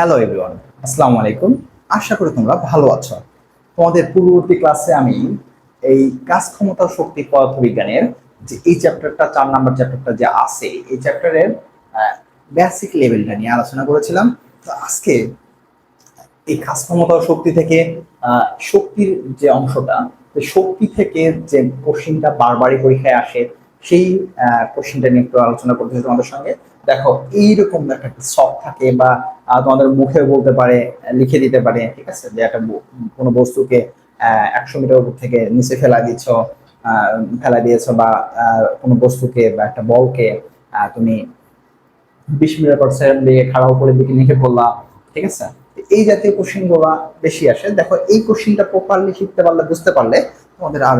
Hello everyone আসসালামু আলাইকুম। আশা করি তোমরা ভালো আছো। তোমাদের পূর্ববর্তী ক্লাসে আমি এই কাজ ক্ষমতা শক্তি পদার্থবিজ্ঞানের যে এই চ্যাপ্টারটা চার নাম্বার চ্যাপ্টারটা যে আছে, এই চ্যাপ্টারের বেসিক লেভেলটা নিয়ে আলোচনা করেছিলাম। তো আজকে এই কাজ ক্ষমতা শক্তি থেকে শক্তির যে অংশটা শক্তি থেকে যে কোশ্চিনটা বারবারই পরীক্ষায় আসে সেই কোশ্চিনটা নিয়ে একটু আলোচনা করতে তোমাদের সঙ্গে। দেখো, এইরকম একটা শখ থাকে বা তোমাদের মুখে বলতে পারে, লিখে দিতে পারে, ঠিক আছে? যে একটা কোনো বস্তুকে একশো মিটার উপর থেকে নিচে ফেলা দিচ্ছ ফেলা দিয়েছ বা কোনো বস্তুকে বা একটা বলকে তুমি বিশ মিটার পার সেকেন্ড দিয়ে খাড়া উপরের দিকে লিখে পড়লা ঠিক আছে? এই জাতীয় কোশ্চিনগুলা বেশি আসে। দেখো, এই কোশ্চিনটা প্রপারলি শিখতে পারলে, বুঝতে পারলে তোমাদের আর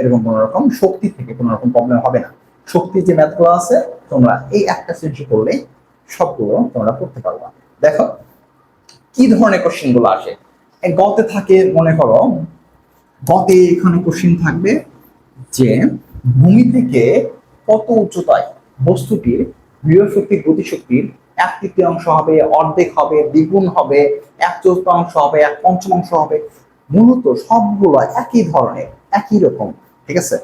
এরকম কোনো রকম শক্তি থেকে কোনো রকম প্রবলেম হবে না। শক্তির যে ম্যাথগুলো আছে, তোমরা এই একটা সৃষ্টি করলে সবগুলো তোমরা করতে পারবা। দেখো, কি ধরনের কোশ্চিনগুলো আসে? গতে থাকে, মনে করো, গতে এখানে কোশ্চিন থাকবে যে ভূমি থেকে কত উচ্চতায় বস্তুটির বৃহস্পতির গতিশক্তির এক তৃতীয়াংশ হবে, অর্ধেক হবে, দ্বিগুণ হবে, এক চতুর্থাংশ হবে, এক পঞ্চমাংশ হবে। মূলত সবগুলো একই ধরনের। একই রকম, ঠিক আছে?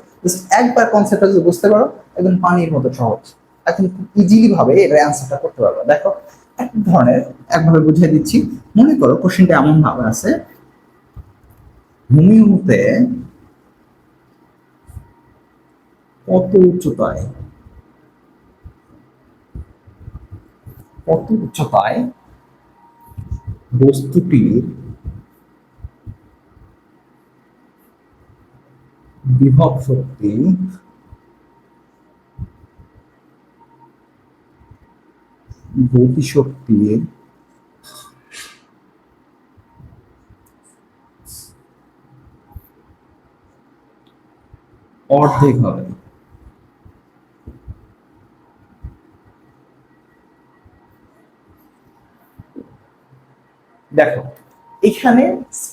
একবার কনসেপ্টটা যদি বুঝতে পারো, একদম পানির মতো সহজ। এখন খুব ইজিলি ভাবে এটার অ্যান্সারটা করতে পারবে। দেখো, এক ধরনের, একভাবে বুঝিয়ে দিচ্ছি। মনে করো কোশ্চেনটা এমন ভাবে আছে ভূমি হতে কত উচ্চতায় কত উচ্চতায় বস্তুটির বিভব শক্তি গতিশক্তির অর্ধেক হবে। দেখো এখানে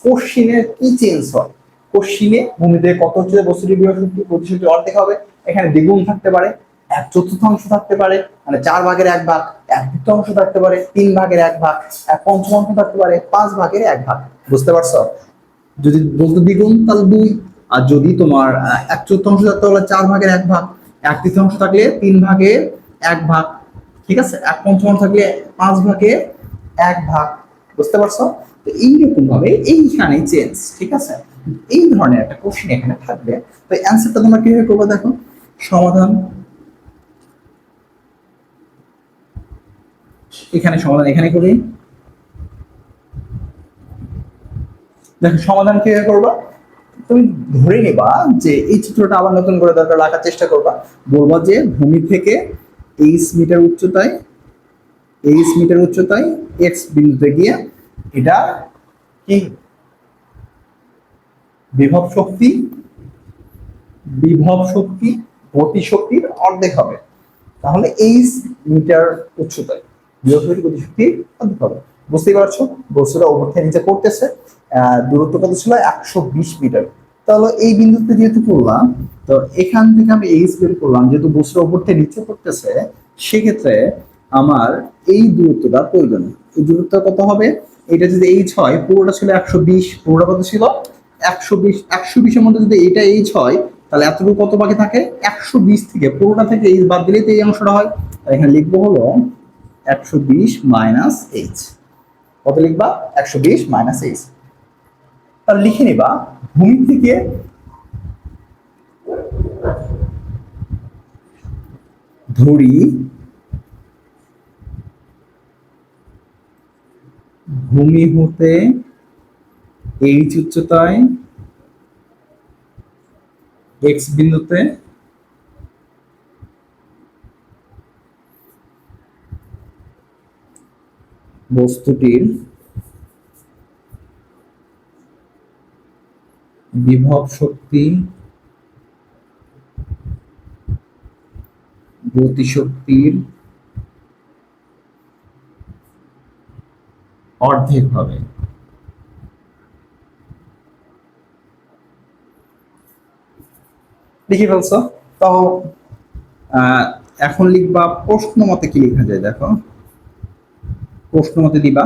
কোশ্চিনের কি চেঞ্জ হয়? কোশ্চিনে ভূমিতে কত হচ্ছে? বস্তুটির বৃহস্পতি গতিশক্তি অর্ধেক হবে। এখানে দ্বিগুণ থাকতে পারে, এক চতুর্থাংশ থাকতে পারে মানে চার ভাগের এক ভাগ, এক তৃতীয়াংশ থাকতে পারে, তিন ভাগের এক ভাগ, এক পঞ্চমাংশ থাকতে পারে, পাঁচ ভাগের এক ভাগ। বুঝতে পারছ? যদি বলতো দ্বিগুণ, তাহলে দুই। আর যদি তোমার এক চতুর্থাংশ থাকতে হলে চার ভাগের এক ভাগ, এক তৃতীয়াংশ থাকলে তিন ভাগের এক ভাগ, ঠিক আছে? এক পঞ্চমাংশ থাকলে পাঁচ ভাগের এক ভাগ, বুঝতে পারছ? তো এইরকম ভাবে এইখানে চেঞ্জ ঠিক আছে? এই ধরনের একটা কোশ্চেন এখানে থাকবে। তো অ্যান্সারটা তোমরা কীভাবে করব দেখো? সমাধান। এখানে সমাধান এখানে করি। দেখো, সমাধান কীভাবে করবা? তুমি ধরে নিবা যে এই চিত্রটা আবার নতুন করে দরকার রাখার চেষ্টা করবা। বলবা যে ভূমি থেকে এইচ মিটার উচ্চতায় এইচ মিটার উচ্চতায় এক্স বিন্দুতে গিয়ে এটা কি বিভব শক্তি বিভব শক্তি, গতি শক্তির অর্ধেক হবে। তাহলে এইচ মিটার উচ্চতায় বিভব শক্তি গতি শক্তির অর্ধেক হবে। বুঝতেই পারছ? বস্তুটা ওপর থেকে নিচে করতেছে দূরত্ব কত ছিল? একশো বিশ মিটার। তাহলে এই বিন্দুতে যেহেতু করলাম তো এখান থেকে আমি এইচ বের করলাম, যেহেতু বস্তুটা ওপর থেকে নিচে করতেছে সেক্ষেত্রে আমার এই দূরত্বটা প্রয়োজন। এই দূরত্ব কত হবে? এটা যদি এইচ হয়, পুরোটা ছিল একশো বিশ, পুরোটা কত ছিল? একশো বিশ, একশো বিশের মধ্যে যদি এটা এইচ হয়, তাহলে এতটুকু কত বাকি থাকে? একশো বিশ থেকে। পুরোটা থেকে এইচ বাদ দিলেই তো এই অংশটা হয়। তাহলে এখানে লিখব হলো একশো বিশ মাইনাস এইচ কত লিখবা? একশো বিশ মাইনাস এইচ তাহলে লিখে নিবা, ভূমি থেকে ধরি ভূমি হতে এইচ উচ্চতায় এক্স বিন্দুতে? বস্তুটির বিভব শক্তি গতিশক্তির অর্ধেক হবে। লিখে ফেলছো? তো এখন লিখবা প্রশ্ন মতে কি লেখা যায়, দেখো। প্রশ্ন মতে দিবা।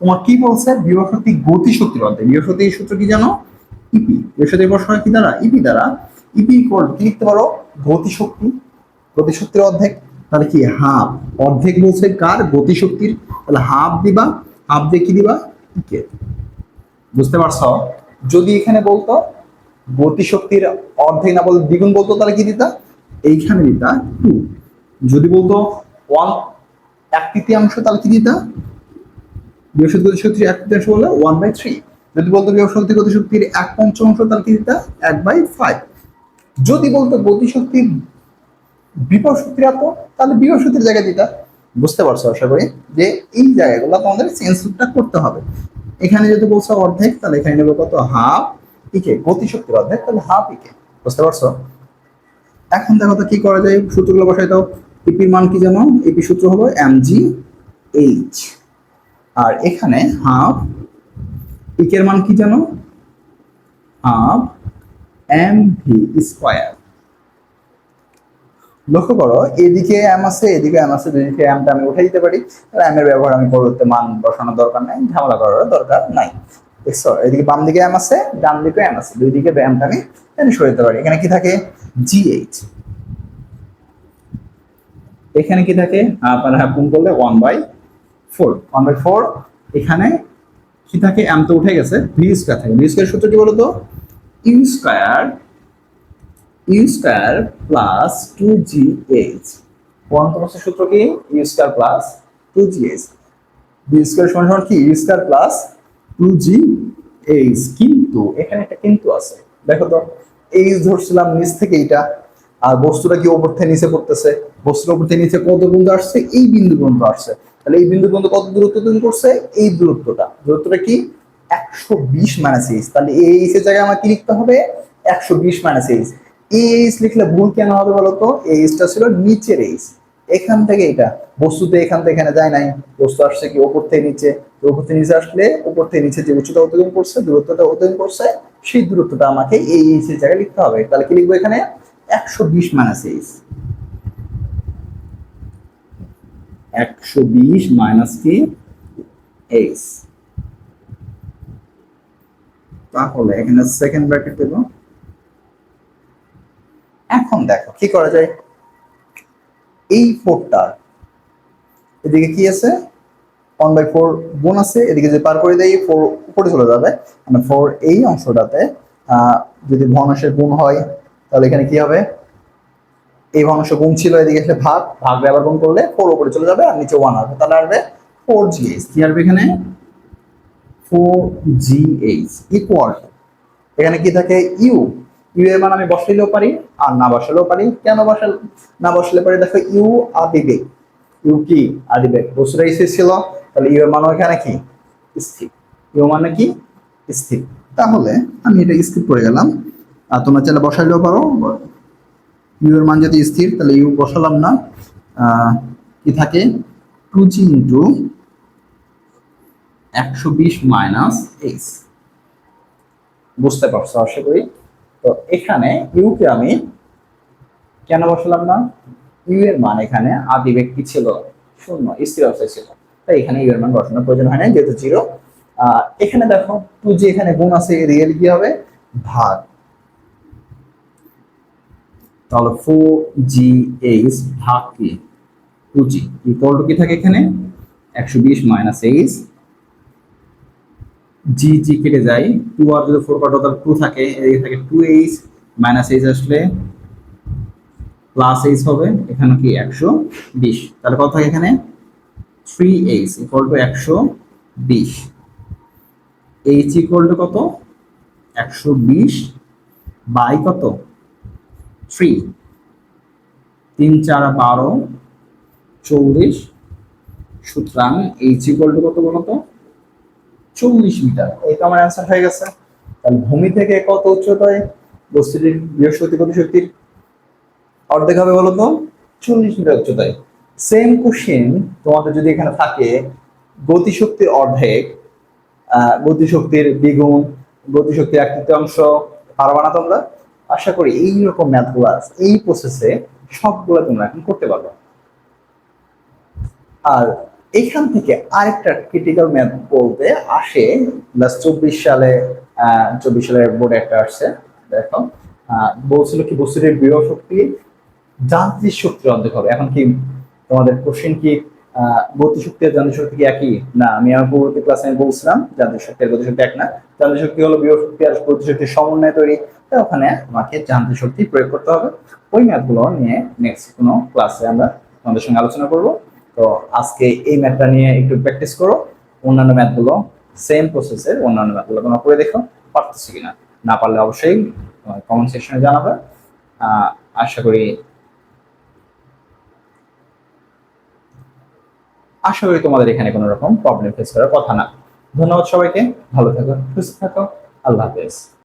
তোমার কি বলছে? শক্তি গতি অর্ধেক বিভব শক্তির সূত্র কি জানো? ইপি। শক্তির প্রশ্ন কি দ্বারা? ইপি দ্বারা। ইপি ইকুয়াল কি লিখতে পারো? গতি শক্তি। গতি শক্তির অর্ধেক, তাহলে কি? হাফ। অর্ধেক বলছে কার? গতি শক্তির। তাহলে হাফ দিবা। হাফ দিয়ে কি দিবা? বুঝতে পারছ? যদি এখানে বলতো গতি শক্তির অর্ধেক না বলতো দ্বিগুণ বলতো তাহলে কি দিতা? এইখানে দিতা টু। যদি বলতো ওয়ান এক তৃতীয়াংশ তাহলে কি দিতা? বৃহস্পতি গতি শক্তির এক তৃতীয়াংশ বলে ওয়ান বাই থ্রি যদি বলতো বৃহস্পতি গতি শক্তির এক পঞ্চমাংশ তাহলে কি দিতা? এক বাই ফাইভ যদি বলতো গতি শক্তির বিপদ শক্তির এত তাহলে শক্তির জায়গায় দিতা। বুঝতে পারছ আশা করি? যে এই জায়গাগুলো তোমাদের সেন্সরটা করতে হবে। এখানে যদি বলছো অর্ধেক, তাহলে এখানে নেব কত? হাফ ইকে গতি শক্তির অর্ধেক তাহলে হাফ ইকে বুঝতে পারছ? এখন দেখো তো কি করা যায়, সূত্রগুলো বসাই দাও। ইপির মান কি জানো? ইপি সূত্র হলো এম জি এইচ আর এখানে হাফ ইকের মান কি জানো? হাফ এম ভি স্কোয়ার লক্ষ্য করো, এদিকে এম আছে, এদিকে এম আছে, দুদিকে এমটা আমি উঠে দিতে পারি। তাহলে এম এর ব্যবহার আমি করতে মান বসানোর দরকার নাই, ঝামেলা করার দরকার নাই। দেখছ এদিকে বাম দিকে এম আছে, ডান দিকে এম আছে। দুই দিকে এমটা আমি এখানে সরে দিতে পারি। এখানে কি থাকে? জি এইচ এখানে কি থাকে? হাফ আর হাফ করলে one by four one by four এখানে কি থাকে? এম তো উঠে গেছে। ভি স্কোয়ার থাকে। ভি স্কোয়ার সূত্র কি বলতো? U square U square plus two G H পরন্তমস্ত সূত্র কি? U square plus two G H B square সমান সমান কি? U square plus two G H কিন্তু এখানে একটা কিন্তু আছে। দেখো তো এইচ ধরছিলাম নিচ থেকে এইটা, আর বস্তুটা কি ওপর থেকে নিচে পড়তেছে? বস্তুর ওপর থেকে নিচে কত বিন্দু আসছে? এই বিন্দু পর্যন্ত আসছে। তাহলে এই বিন্দু পর্যন্ত কত দূরত্ব তৈরি করছে? এই দূরত্বটা। দূরত্বটা কি? একশো বিশ মাইনাস এইচ তাহলে এই এইচ এর জায়গায় আমার কি লিখতে হবে? একশো বিশ মাইনাস এইচ এই এইচ লিখলে ভুল কেন হবে বলতো এই এইচটা ছিল নিচের এইচ এখান থেকে এটা। বস্তুতে এখান থেকে এখানে যায় নাই। বস্তু আসছে কি ওপর থেকে নিচে? ওপর থেকে নিচে আসলে ওপর থেকে নিচে যে উচ্চতা অতিক্রম করছে, দূরত্বটা অতিক্রম করছে, সেই দূরত্বটা আমাকে এই এইচ এর জায়গায় লিখতে হবে। তাহলে কি লিখব এখানে? একশো বিশ মাইনাস এইচ একশো বিশ মাইনাস কি? এইচ তাহলে এখানে সেকেন্ড ব্র্যাকেট দেবো। এখন দেখো, কি করা যায়? এই ফোরটা, এদিকে কি আছে? ওয়ান বাই ফোর গুণ আছে, এদিকে যে পার করে দেয় ফোর উপরে চলে যাবে। মানে ফোর এই অংশটাতে যদি ভগ্নাংশের গুণ হয়, তাহলে এখানে কি হবে? এই ভগ্নাংশ গুণ ছিল, এদিকে এসে ভাগ ভাগ আবার গুণ করলে ফোর উপরে চলে যাবে আর নিচে ওয়ান আসবে। তাহলে আসবে ফোর জি এইচ কি আসবে এখানে? ফোর জি এইচ ইকুয়াল এখানে কি থাকে? ইউ ইউ মান আমি বসাইলেও পারি, আর না বসালেও পারি। কেন বসাল না বসালে পারি? দেখো, ইউ আদিবেগ। ইউ কি? আদিবেগ। বস্তুটা স্থির ছিল, তাহলে ইউ এর মান এখানে কি? স্থির। ইউ মানে কি? স্থির। তাহলে আমি এটা স্কিপ করে গেলাম। আর তোমরা চাইলে বসাইলেও পারো। ইউ এর মান যদি স্থির, তাহলে ইউ বসালাম না। কি থাকে? টু জি ইন্টু একশো বিশ মাইনাস এইচ বুঝতে পারছ, আশা করি? তো এখানে ইউকে আমি কেন বসালাম না? ইউ এর মান এখানে আদি ব্যক্তি ছিল শূন্য, স্থির অবস্থায় ছিল। তাই এখানে ইউ এর মান বসানোর প্রয়োজন হয় না যেহেতু জিরো এখানে দেখো টু যে এখানে গুণ আছে রিয়েল কি হবে? ভাগ। তাহলে ফোর জি এইচ ভাগ কি? টু জি ইকুয়াল টু কি থাকে এখানে? একশো বিশ মাইনাস এইচ জি জি কেটে যায় টু আর যদি ফোর কাটো, তাহলে টু থাকে এই থাকে টু এইচ মাইনাস এইচ আসলে প্লাস এইচ হবে, এখানে কি একশো বিশ। তাহলে কত থাকে এখানে? থ্রি এইচ ইকুয়াল টু একশো বিশ। এইচ ইকুয়াল টু কত? একশো বিশ। বাই কত? থ্রি তিন, চার, বারো, চল্লিশ। সুতরাং এইচ ইকুয়াল টু কত বলতো? চল্লিশ মিটার। এই তো আমার অ্যান্সার হয়ে গেছে। তাহলে ভূমি থেকে কত উচ্চতায়? বস্তুটির বৃহস্পতি গতিশক্তির অর্ধেক হবে বলো তো? চল্লিশ মিটার উচ্চতায়। সেম কোশ্চেন তোমাদের যদি এখানে থাকে, গতিশক্তির অর্ধেক গতিশক্তির দ্বিগুণ, গতিশক্তির এক তৃতীয়াংশ, পারবা না তোমরা? আশা করি এইরকম ম্যাথগুলো এই প্রসেসে সবগুলো তোমরা এখন করতে পারবে। আর এখান থেকে আরেকটা ক্রিটিক্যাল ম্যাথ বলতে আসে। প্লাস চব্বিশ সালে চব্বিশ সালের বোর্ডে একটা আসছে, দেখো। বলছিল কি, বস্তুটির বিরহ শক্তি যান্ত্রিক শক্তির অর্ধেক হবে। এখন কি তোমাদের কোশ্চেন কি গতি শক্তি আর যান্ত্রিক শক্তি কি একই? না, আমি আমার পূর্ববর্তী ক্লাসে আমি বলছিলাম, যান্ত্রিক শক্তি আর গতি শক্তি এক না। যান্ত্রিক শক্তি হলো বিরহ শক্তি আর গতি শক্তির সমন্বয়ে তৈরি। তো ওখানে আমাকে যান্ত্রিক শক্তি প্রয়োগ করতে হবে। ওই ম্যাথগুলো নিয়ে নেক্সট কোনো ক্লাসে আমরা তোমাদের সঙ্গে আলোচনা করব। তো আজকে এই ম্যাথটা নিয়ে একটু প্র্যাকটিস করো। অন্যান্য ম্যাথগুলো সেম প্রসেসের অন্যান্য ম্যাথগুলো তোমরা করে দেখো, পারতেছি কিনা? না পারলে অবশ্যই কমেন্ট সেকশনে জানাবে। আশা করি আশা করি তোমাদের এখানে কোনো রকম প্রবলেম ফেস করার কথা না। ধন্যবাদ সবাইকে, ভালো থাকো, সুস্থ থাকো, আল্লাহ হাফেজ।